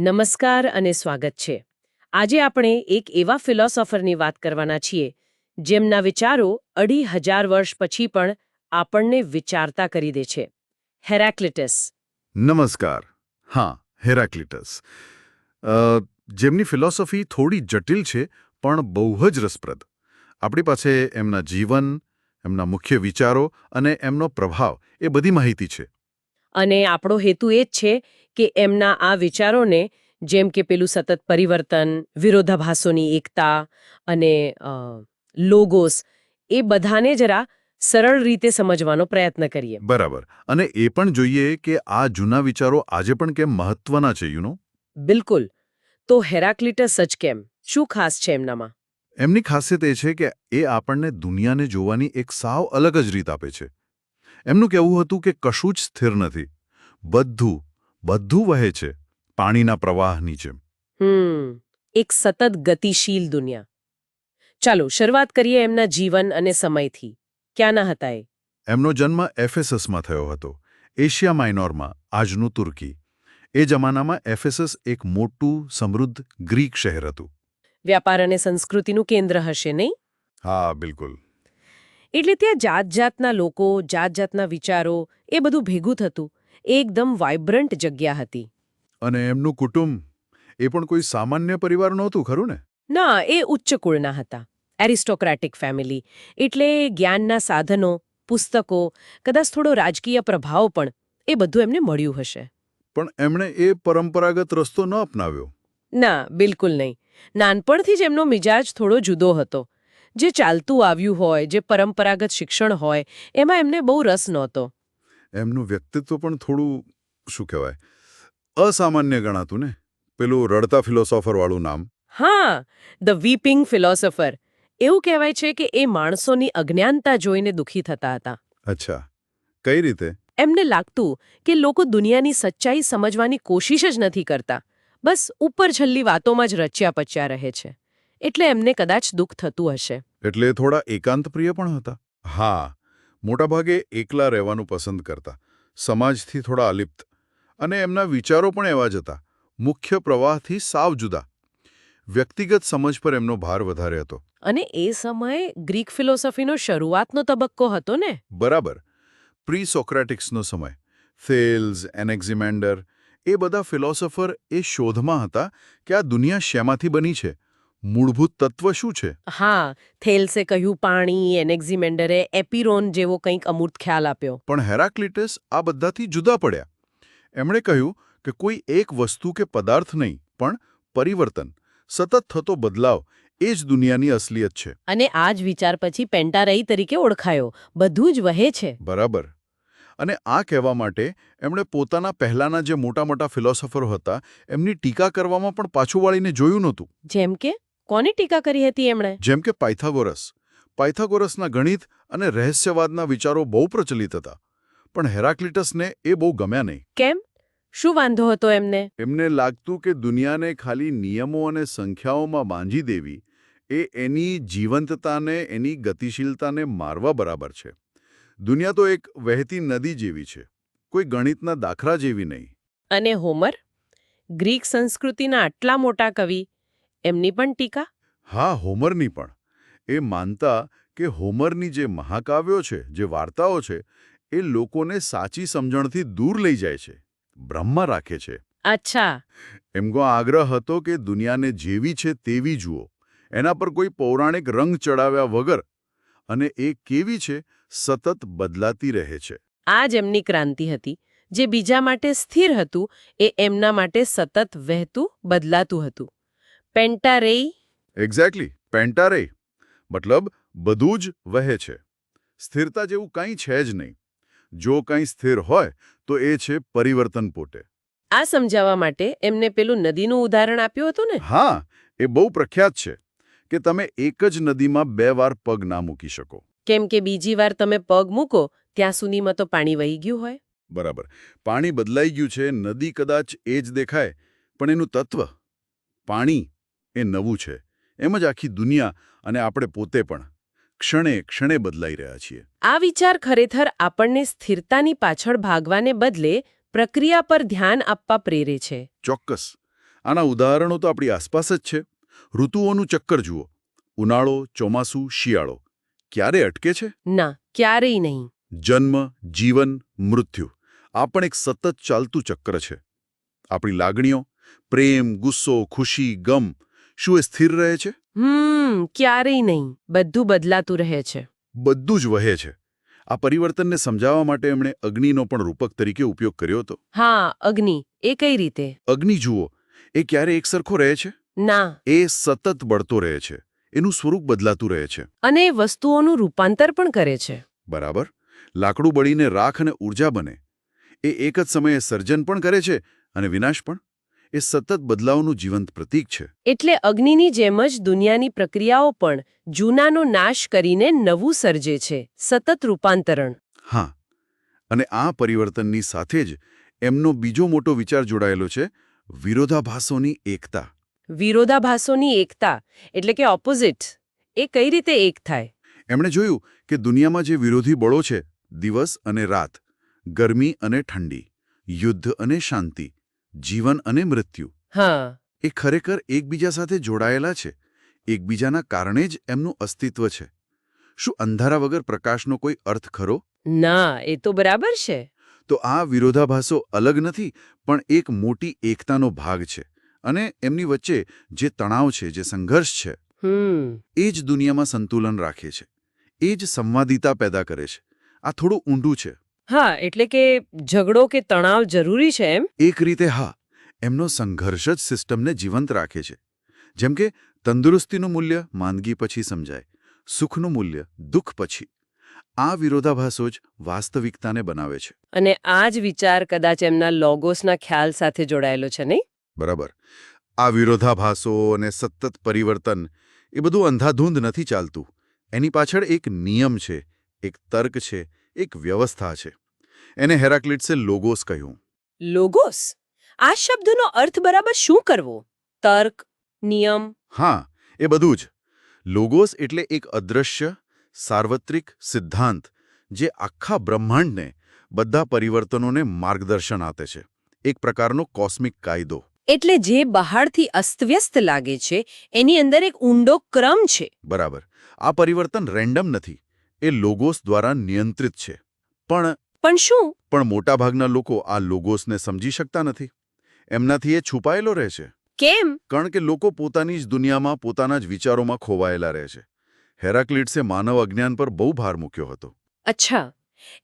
નમસ્કાર અને સ્વાગત છે. આજે આપણે એક એવા ફિલોસોફરની વાત કરવાના છીએ જેમના વિચારો અઢી હજાર વર્ષ પછી પણ આપણને વિચારતા કરી દે છે. હેરાક્લિટસ. નમસ્કાર. હા હેરાક્લિટસ. અ, જેમની ફિલોસોફી થોડી જટિલ છે પણ બહુ જ રસપ્રદ. આપણી પાસે એમના જીવન એમના મુખ્ય વિચારો અને એમનો પ્રભાવ એ બધી માહિતી છે. અને આપણો હેતુ એ જ છે કે એમના આ વિચારોને જેમ કે પેલું સતત પરિવર્તન વિરોધાભાસોની એકતા અને લોગોસ એ બધાને જરા સરળ રીતે સમજવાનો પ્રયત્ન કરીએ. બરાબર. અને એ પણ જોઈએ કે આ જૂના વિચારો આજે પણ કેમ મહત્વના છે યુનો બિલકુલ. તો હેરાક્લિટસ જ કેમ? શું ખાસ છે એમનામાં? એમની ખાસિયત એ છે કે એ આપણને દુનિયાને જોવાની એક સાવ અલગ જ રીત આપે છે. એમનું કહેવું હતું કે કશું જ સ્થિર નથી. બધું બધું વહે છે પાણીના પ્રવાહની જેમ. હમ એક સતત ગતિશીલ દુનિયા. ચાલો શરૂઆત કરીએ એમના જીવન અને સમયથી. ક્યાંના હતા એ? એમનો જન્મ એફેસસમાં થયો હતો એશિયા માઇનોરમાં આજનું તુર્કી. એ જમાનામાં એફેસસ એક મોટું સમૃદ્ધ ગ્રીક શહેર હતું. વ્યાપાર અને સંસ્કૃતિનું કેન્દ્ર હશે નહીં? હા બિલકુલ. એટલે ત્યાં જાત જાતના લોકો જાત જાતના વિચારો એ બધું ભેગું થતું. એકદમ વાઇબ્રન્ટ જગ્યા હતી. અને એમનું કુટુંબ એ પણ કોઈ સામાન્ય પરિવાર નહોતું ખરું ને? ના એ ઉચ્ચ કુળના હતા. એરિસ્ટોક્રેટિક ફેમિલી એટલે જ્ઞાનના સાધનો પુસ્તકો કદાચ થોડો રાજકીય પ્રભાવ પણ એ બધું એમને મળ્યું હશે. પણ એમણે એ પરંપરાગત રસ્તો ન અપનાવ્યો? ના બિલકુલ નહીં. નાનપણથી જ એમનો મિજાજ થોડો જુદો હતો. જે ચાલતું આવ્યું હોય જે પરંપરાગત શિક્ષણ હોય એમાં એમને બહુ રસ નહોતો. એમનું વ્યક્તિત્વ પણ થોડું શું કહેવાય અસામાન્ય ગણાતું ને? પેલું રડતા ફિલોસોફરવાળું નામ. હા ધ વીપિંગ ફિલોસોફર. એવું કહેવાય છે કે એ માણસોની અજ્ઞાનતા જોઈને દુઃખી થતા હતા. અચ્છા. કઈ રીતે? એમને લાગતું કે લોકો દુનિયાની સચ્ચાઈ સમજવાની કોશિશ જ નથી કરતા. બસ ઉપર છલ્લી વાતોમાં જ રચ્યા પચ્યા રહે છે. એટલે એમને કદાચ દુઃખ થતું હશે. એટલે થોડા એકાંતપ્રિય પણ હતા? હા. મોટાભાગે એકલા રહેવાનું પસંદ કરતા. સમાજથી થોડા અલિપ્ત. અને એમના વિચારો પણ એવા જ હતા. મુખ્ય પ્રવાહથી સાવ જુદા. વ્યક્તિગત સમજ પર એમનો ભાર વધારે હતો. અને એ સમયે ગ્રીક ફિલોસોફીનો શરૂઆતનો તબક્કો હતો ને? બરાબર. પ્રી સોક્રેટિક્સનો સમય. થેલ્સ એનેક્ઝિમેન્ડર એ બધા ફિલોસોફર એ શોધમાં હતા કે આ દુનિયા શેમાંથી બની છે? મૂળભૂત તત્વ શું છે? હા થેલ્સે કહ્યું પાણી એનેક્ઝિમેન્ડરે એપિરોન જેવો કંઈક અમૂર્ત ખ્યાલ આપ્યો. પણ હેરાક્લિટસ આ બધાથી જુદા પડ્યા. એમણે કહ્યું કે કોઈ એક વસ્તુ કે પદાર્થ નહીં પણ પરિવર્તન સતત થતો બદલાવ એ જ દુનિયાની અસલિયત છે. અને આ જ વિચાર પછી પેન્ટારઈ તરીકે ઓળખાયો. બધું જ વહે છે. બરાબર. અને આ કહેવા માટે એમણે પોતાના પહેલાના જે મોટા મોટા ફિલોસોફરો હતા એમની ટીકા કરવામાં પણ પાછું વાળીને જોયું નહોતું. જેમ કે? કોની ટીકા કરી હતી એમણે? જેમ કે પાયથાગોરસ. પાયથાગોરસના ગણિત અને રહસ્યવાદના વિચારો બહુ પ્રચલિત હતા પણ હેરાક્લિટસને એ બહુ ગમ્યા નહીં. કેમ? શું વાંધો હતો એમને? એમને લાગતું કે દુનિયાને ખાલી નિયમો અને સંખ્યાઓમાં બાંધી દેવી એ એની જીવંતતાને એની ગતિશીલતાને મારવા બરાબર છે. દુનિયા તો એક વહેતી નદી જેવી છે કોઈ ગણિતના દાખલા જેવી નહીં. અને હોમર? ગ્રીક સંસ્કૃતિના આટલા મોટા કવિ એમની પણ ટીકા? હા હોમરની પણ. એ માનતા કે હોમરની જે મહાકાવ્યો છે જે વાર્તાઓ છે એ લોકોને સાચી સમજણથી દૂર લઈ જાય છે બ્રહ્મા રાખે છે. અચ્છા. એમનો આગ્રહ હતો કે દુનિયાને જેવી છે તેવી જુઓ. એના પર કોઈ પૌરાણિક રંગ ચડાવ્યા વગર અને એ કેવી છે સતત બદલાતી રહે છે. આ જ એમની ક્રાંતિ હતી જે બીજા માટે સ્થિર હતું એ એમના માટે સતત વહેતું બદલાતું હતું. પેન્ટારેઈ? એક્ઝેક્ટલી પેન્ટારે મતલબ બધું જ વહે છે. સ્થિરતા જેવું કંઈ છે જ નહીં. જો કંઈ સ્થિર હોય તો એ છે પરિવર્તન પોતે. આ સમજાવવા માટે એમને પેલું નદીનું ઉદાહરણ આપ્યું હતું ને? હા એ બહુ પ્રખ્યાત છે કે તમે એક જ નદીમાં બે વાર પગ ના મૂકી શકો. કેમ કે બીજી વાર તમે પગ મૂકો ત્યાં સુધીમાં તો પાણી વહી ગયું હોય. બરાબર. પાણી બદલાઈ ગયું છે નદી કદાચ એ જ દેખાય પણ એનું તત્વ પાણી. એ નવું છે. એમ જ આખી દુનિયા અને આપણે પોતે પણ ક્ષણે ક્ષણે બદલાઈ રહ્યા છીએ. આ વિચાર ખરેખર આપણને સ્થિરતાની પાછળ ભાગવાને બદલે પ્રક્રિયા પર ધ્યાન આપવા પ્રેરે છે. ચોક્કસ. આના ઉદાહરણો તો આપણી આસપાસ જ છે. ઋતુઓનું ચક્કર જુઓ. ઉનાળો ચોમાસું શિયાળો. ક્યારે અટકે છે? ના ક્યારેય નહીં. જન્મ જીવન મૃત્યુ. આ પણ એક સતત ચાલતું ચક્ર છે. આપણી લાગણીઓ પ્રેમ ગુસ્સો ખુશી ગમ શું એ સ્થિર રહે છે? હમ ક્યારેય નહીં. બધું બદલાતું રહે છે. બધું જ વહે છે. આ પરિવર્તનને સમજાવવા માટે એમણે અગ્નિનો પણ રૂપક તરીકે ઉપયોગ કર્યો હતો. હા અગ્નિ. એ કઈ રીતે? અગ્નિ જુઓ. એ ક્યારે એકસરખો રહે છે? ના. એ સતત બળતો રહે છે. એનું સ્વરૂપ બદલાતું રહે છે. અને વસ્તુઓનું રૂપાંતર પણ કરે છે. બરાબર. લાકડું બળીને રાખ અને ઊર્જા બને. એ એક જ સમયે સર્જન પણ કરે છે અને વિનાશ પણ. એ સતત બદલાવનું જીવંત પ્રતીક છે. એટલે અગ્નિની જેમ જ દુનિયાની પ્રક્રિયાઓ પણ જૂનાનો નાશ કરીને નવું સર્જે છે સતત રૂપાંતરણ. હા. અને આ પરિવર્તનની સાથે જ એમનો બીજો મોટો વિચાર જોડાયેલો છે વિરોધાભાસોની એકતા. વિરોધાભાસોની એકતા એટલે કે ઓપોઝિટ એ કઈ રીતે એક થાય? એમણે જોયું કે દુનિયામાં જે વિરોધી બળો છે દિવસ અને રાત ગરમી અને ઠંડી યુદ્ધ અને શાંતિ જીવન અને મૃત્યુ. હા. એ ખરેખર એકબીજા સાથે જોડાયેલા છે. એકબીજાના કારણે જ એમનું અસ્તિત્વ છે. શું અંધારા વગર પ્રકાશનો કોઈ અર્થ ખરો? ના એ તો બરાબર છે. તો આ વિરોધાભાસો અલગ નથી પણ એક મોટી એકતાનો ભાગ છે અને એમની વચ્ચે જે તણાવ છે જે સંઘર્ષ છે એ જ દુનિયામાં સંતુલન રાખે છે. એ જ સંવાદિતા પેદા કરે છે. આ થોડું ઊંડું છે. હા એટલે કે ઝઘડો કે તણાવ જરૂરી છે એમ? એક રીતે હા એમનો સંઘર્ષ જ સિસ્ટમને જીવંત રાખે છે. જેમ કે તંદુરસ્તીનું મૂલ્ય માંદગી પછી સમજાય સુખનું મૂલ્ય દુઃખ પછી. આ વિરોધાભાસો જ વાસ્તવિકતાને બનાવે છે. અને આ જ વિચાર કદાચ એમના લોગોસના ખ્યાલ સાથે જોડાયેલો છે નહીં? બરાબર. આ વિરોધાભાસો અને સતત પરિવર્તન એ બધું અંધાધૂંધ નથી ચાલતું. એની પાછળ એક નિયમ છે એક તર્ક છે એક વ્યવસ્થા છે. એને હેરાક્લિટ્સે લોગોસ કહ્યું. લોગોસ? આ શબ્દનો અર્થ બરાબર શું કરવો? તર્ક નિયમ? હા એ બધું જ. લોગોસ એટલે એક અદૃશ્ય સાર્વત્રિક સિદ્ધાંત જે આખા બ્રહ્માંડને બધા પરિવર્તનોને માર્ગદર્શન આપે છે. એક પ્રકારનો કોસ્મિક કાયદો. એટલે જે બહારથી અસ્તવ્યસ્ત લાગે છે એની અંદર એક ઊંડો ક્રમ છે. બરાબર. આ પરિવર્તન રેન્ડમ નથી. એ લોગોસ દ્વારા નિયંત્રિત છે. પણ પણ શું? પણ મોટાભાગના લોકો આ લોગોસને સમજી શકતા નથી. એમનાથી એ છુપાયેલો રહે છે. કેમ? કારણ કે લોકો પોતાની જ દુનિયામાં પોતાના જ વિચારોમાં ખોવાયેલા રહે છે. હેરાક્લિટ્સે માનવ અજ્ઞાન પર બહુ ભાર મૂક્યો હતો. અચ્છા.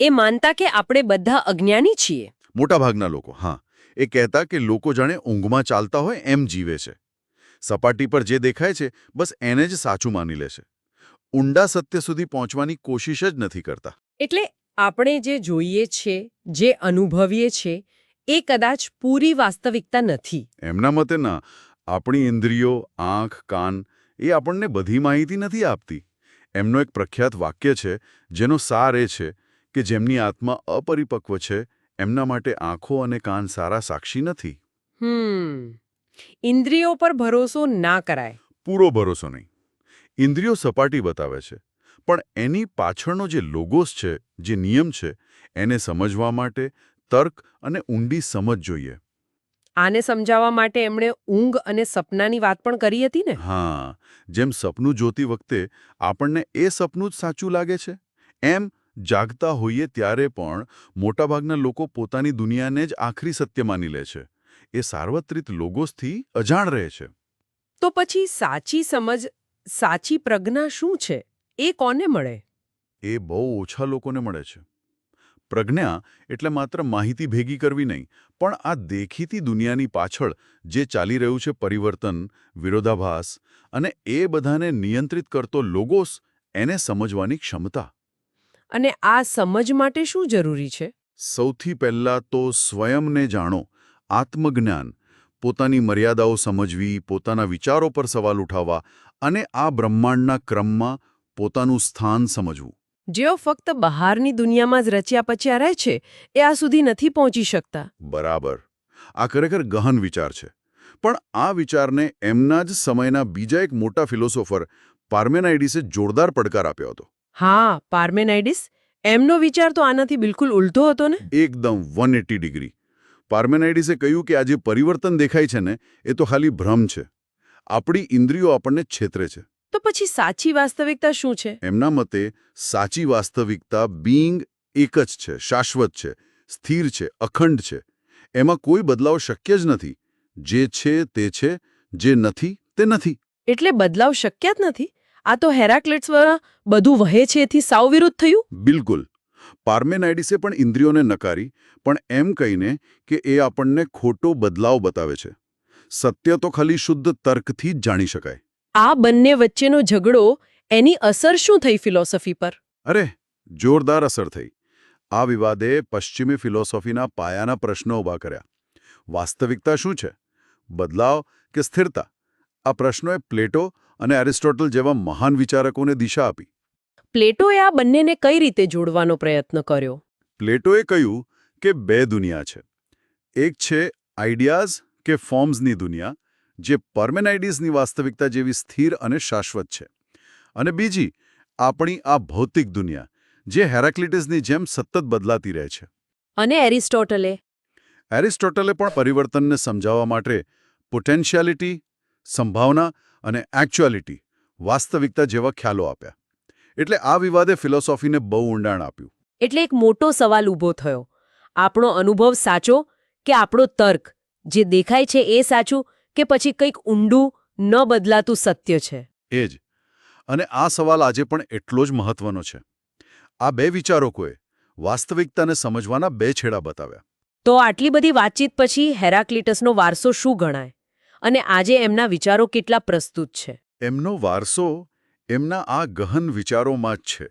એ માનતા કે આપણે બધા અજ્ઞાની છીએ? મોટાભાગના લોકો હા. એ કહેતા કે લોકો જાણે ઊંઘમાં ચાલતા હોય એમ જીવે છે. સપાટી પર જે દેખાય છે બસ એને જ સાચું માની લે છે. ઊંડા સત્ય સુધી પહોંચવાની કોશિશ જ નથી કરતા. એટલે આપણે જે જોઈએ છે જે અનુભવીએ છે એ કદાચ પૂરી વાસ્તવિકતા નથી. એમના મતે ના આપણી ઇન્દ્રિયો આંખ કાન એ આપણને બધી માહિતી નથી આપતી. એમનો એક પ્રખ્યાત વાક્ય છે જેનો સાર એ છે કે જેમની આત્મા અપરિપક્વ છે એમના માટે આંખો અને કાન સારા સાક્ષી નથી. હમ. ઇન્દ્રિયો પર ભરોસો ના કરાય. પૂરો ભરોસો નહીં. ઇન્દ્રિયો સપાટી બતાવે છે. પણ એની પાછળનો જે લોગોસ છે જે નિયમ છે એને સમજવા માટે તર્ક અને ઊંડી સમજ જોઈએ. આને સમજાવવા માટે એમણે ઊંઘ અને સપનાની વાત પણ કરી હતી ને? હા જેમ સપનું જોતી વખતે આપણને એ સપનું જ સાચું લાગે છે એમ જાગતા હોઈએ ત્યારે પણ મોટાભાગના લોકો પોતાની દુનિયાને જ આખરી સત્ય માની લે છે. એ સાર્વત્રિક લોગોસથી અજાણ રહે છે. તો પછી સાચી સમજ સાચી પ્રજ્ઞા શું છે? એ કોને મળે? એ બહુ ઓછા લોકોને મળે છે. પ્રજ્ઞા એટલે માત્ર માહિતી ભેગી કરવી નહીં પણ આ દેખીતી દુનિયાની પાછળ જે ચાલી રહ્યું છે પરિવર્તન વિરોધાભાસ અને એ બધાને નિયંત્રિત કરતો લોગોસ એને સમજવાની ક્ષમતા. અને આ સમજ માટે શું જરૂરી છે? સૌથી પહેલાં તો સ્વયંને જાણો આત્મજ્ઞાન. પોતાની મર્યાદાઓ સમજવી પોતાના વિચારો પર સવાલ ઉઠાવવા અને આ બ્રહ્માંડના ક્રમમાં પોતાનું સ્થાન સમજવું. જેઓ ફક્ત બહારની દુનિયામાં જ રચ્યા પચ્યા રહે છે એ આ સુધી નથી પહોંચી શકતા. બરાબર. આ ખરેખર ગહન વિચાર છે. પણ આ વિચારને એમના જ સમયના બીજા એક મોટા ફિલોસોફર પાર્મેનાઇડિસે જોરદાર પડકાર આપ્યો હતો. હા પાર્મેનાઇડિસ? એમનો વિચાર તો આનાથી બિલકુલ ઉલટો હતો ને? એકદમ વન ડિગ્રી. પાર્મેનાઇડિસે કહ્યું કે આ જે પરિવર્તન દેખાય છે ને એ તો ખાલી ભ્રમ છે. આપણી ઇન્દ્રિયો આપણને છેતરે છે. તો પછી સાચી વાસ્તવિકતા શું છે? એમના મતે સાચી વાસ્તવિકતા બિંગ એક જ છે શાશ્વત છે સ્થિર છે અખંડ છે. એમાં કોઈ બદલાવ શક્ય જ નથી. જે છે તે છે જે નથી તે નથી. એટલે બદલાવ શક્ય જ નથી? આ તો હેરાક્લેટ્સ દ્વારા બધું વહે છે એથી સાવ વિરુદ્ધ થયું? બિલકુલ. પાર્મેનાઇડિસે પણ ઇન્દ્રિયોને નકારી પણ એમ કહીને કે એ આપણને ખોટો બદલાવ બતાવે છે. સત્ય તો ખાલી શુદ્ધ તર્કથી જ જાણી શકાય. આ બંને વચ્ચેનો ઝઘડો એની અસર શું થઈ ફિલોસોફી પર? અરે જોરદાર અસર થઈ. આ વિવાદે પશ્ચિમી ફિલોસોફીના પાયાના પ્રશ્નો ઊભા કર્યા. વાસ્તવિકતા શું છે? બદલાવ કે સ્થિરતા? આ પ્રશ્નોએ પ્લેટો અને એરિસ્ટોટલ જેવા મહાન વિચારકોને દિશા આપી. પ્લેટોએ આ બંનેને કઈ રીતે જોડવાનો પ્રયત્ન કર્યો? પ્લેટોએ કહ્યું કે બે દુનિયા છે. એક છે આઈડિયાઝ કે ફોર્મ્સની દુનિયા જે પરમેનાઇડીઝની વાસ્તવિકતા જેવી સ્થિર અને શાશ્વત છે. અને બીજી આપણી આ ભૌતિક દુનિયા જે હેરાક્લિટીસની જેમ સતત બદલાતી રહે છે. અને એરિસ્ટોટલે? એરિસ્ટોટલે પણ પરિવર્તનને સમજાવવા માટે પોટેન્શિયાલિટી સંભાવના અને એકચ્યુઆલિટી વાસ્તવિકતા જેવા ખ્યાલો આપ્યા. એટલે આ વિવાદે ફિલોસોફીને બહુ ઊંડાણ આપ્યું. એટલે એક મોટો સવાલ ઊભો થયો. આપણો અનુભવ સાચો કે આપણો તર્ક? જે દેખાય છે એ સાચું કે પછી કંઈક ઊંડું ન બદલાતું સત્ય છે? એ જ. અને આ સવાલ આજે પણ એટલો જ મહત્વનો છે. આ બે વિચારકોએ વાસ્તવિકતાને સમજવાના બે છેડા બતાવ્યા. તો આટલી બધી વાતચીત પછી હેરાક્લિટસનો વારસો શું ગણાય? અને આજે એમના વિચારો કેટલા પ્રસ્તુત છે? એમનો વારસો એમના આ ગહન વિચારોમાં જ છે.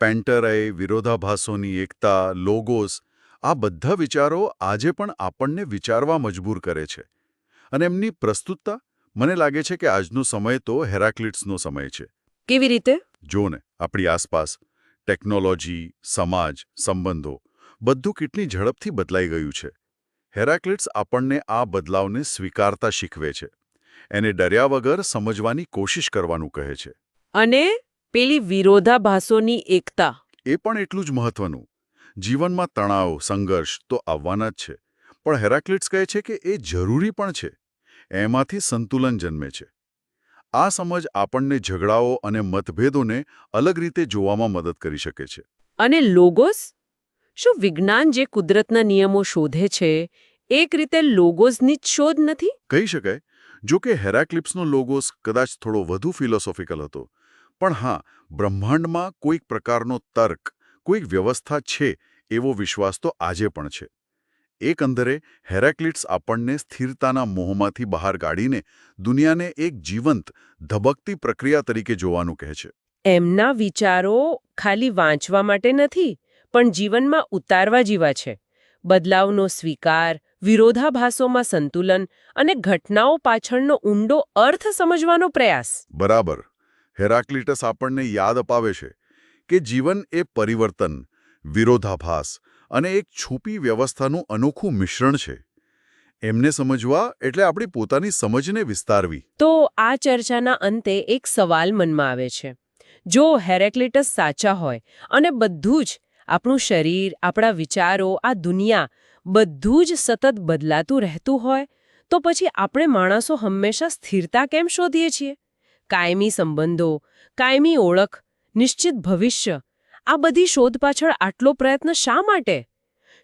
પેન્ટરય વિરોધાભાસોની એકતા લોગોસ આ બધા વિચારો આજે પણ આપણને વિચારવા મજબૂર કરે છે. અને એમની પ્રસ્તુતતા મને લાગે છે કે આજનો સમય તો હેરાક્લિટ્સનો સમય છે. કેવી રીતે? જો ને આપણી આસપાસ ટેકનોલોજી સમાજ સંબંધો બધું કેટલી ઝડપથી બદલાઈ ગયું છે. હેરાક્લિટ્સ આપણને આ બદલાવને સ્વીકારતા શીખવે છે. એને ડર્યા વગર સમજવાની કોશિશ કરવાનું કહે છે. અને પેલી વિરોધાભાસોની એકતા. એ પણ એટલું જ મહત્વનું. જીવનમાં તણાવ સંઘર્ષ તો આવવાના જ છે. પણ હેરાક્લિટ્સ કહે છે કે એ જરૂરી પણ છે. એમાંથી સંતુલન જન્મે છે. આ સમજ આપણને ઝઘડાઓ અને મતભેદોને અલગ રીતે જોવામાં મદદ કરી શકે છે. અને લોગોસ? શું વિજ્ઞાન જે કુદરતના નિયમો શોધે છે એક રીતે લોગોસની જ શોધ નથી? કહી શકાય. જો કે હેરાક્લિપ્સનો લોગોસ કદાચ થોડો વધુ ફિલોસોફિકલ હતો. પણ હા બ્રહ્માંડમાં કોઈક પ્રકારનો તર્ક કોઈક વ્યવસ્થા છે એવો વિશ્વાસ તો આજે પણ છે. એકંદરે હેરાક્લિટ્સ આપણને સ્થિરતાના મોહમાંથી બહાર કાઢીને દુનિયાને એક જીવંત ધબકતી પ્રક્રિયા તરીકે જોવાનું કહે છે. એમના વિચારો ખાલી વાંચવા માટે નથી પણ જીવનમાં ઉતારવા જેવા છે. બદલાવનો સ્વીકાર વિરોધાભાસોમાં સંતુલન અને ઘટનાઓ પાછળનો ઊંડો અર્થ સમજવાનો પ્રયાસ. બરાબર. હેરાક્લિટસ આપણને યાદ અપાવે છે કે જીવન એ પરિવર્તન, વિરોધાભાસ અને એક છૂપી વ્યવસ્થાનું અનોખું મિશ્રણ છે. એમને સમજવા એટલે આપણી પોતાની સમજને વિસ્તારવી. તો આ ચર્ચાના અંતે એક સવાલ મનમાં આવે છે. જો હેરેક્લિટસ સાચા હોય અને બધું જ, આપણું શરીર, આપણા વિચારો, આ દુનિયા બધું જ સતત બદલાતું રહેતું હોય, તો પછી આપણે માણસો હંમેશા સ્થિરતા કેમ શોધીએ છીએ? કાયમી સંબંધો, કાયમી ઓળખ, નિશ્ચિત ભવિષ્ય, આ બધી શોધ પાછળ આટલો પ્રયત્ન શા માટે?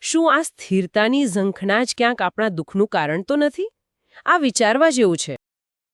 શું આ સ્થિરતાની ઝંખના જ ક્યાંક આપણા દુઃખનું કારણ તો નથી? આ વિચારવા જેવું છે.